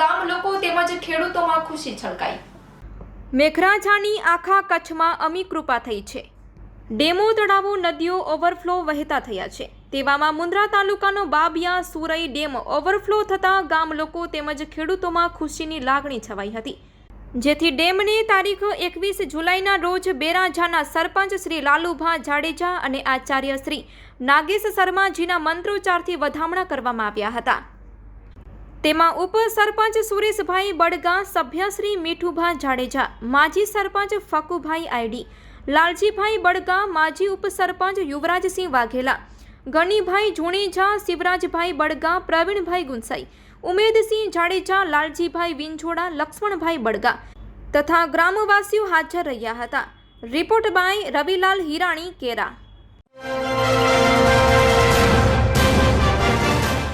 ગામ લોકો તેમજ ખેડૂતોમાં ખુશી છલકાઈ. મેઘરાજાની આખા કચ્છમાં અમી કૃપા થઈ છે. ડેમો, તળાવો, નદીઓ ઓવરફ્લો વહેતા થયા છે. તેવામાં મુન્દ્રા તાલુકાનો બાબિયા સુરઈ ડેમ ઓવરફ્લો થતાં ગામ લોકો તેમજ ખેડૂતોમાં ખુશીની લાગણી છવાઈ હતી. જેથી ડેમની તારીખ એકવીસ જુલાઈના રોજ બેરાજાના સરપંચ શ્રી લાલુભા જાડેજા અને આચાર્ય શ્રી નાગેશ શર્માજીના મંત્રોચ્ચારથી વધામણા કરવામાં આવ્યા હતા. તેમાં ઉપ સરપંચ સુરેશભાઈ બડગા, સભ્યશ્રી મીઠુભા જાડેજા, માજી સરપંચ ફકુભાઈ આઈડી, લાલજીભાઈ બડગા, માજી ઉપસરપંચ યુવરાજસિંહ વાઘેલા, ગણીભાઈ જુણેજા શિવરાજભાઈ બડગા, પ્રવીણભાઈ ગુંસાઈ, ઉમેદસિંહ જાડેજા, લાલજીભાઈ વિંછોડા, લક્ષ્મણભાઈ બડગા તથા ગ્રામવાસીઓ હાજર રહ્યા હતા. Report by Ravilal Hirani, Kera.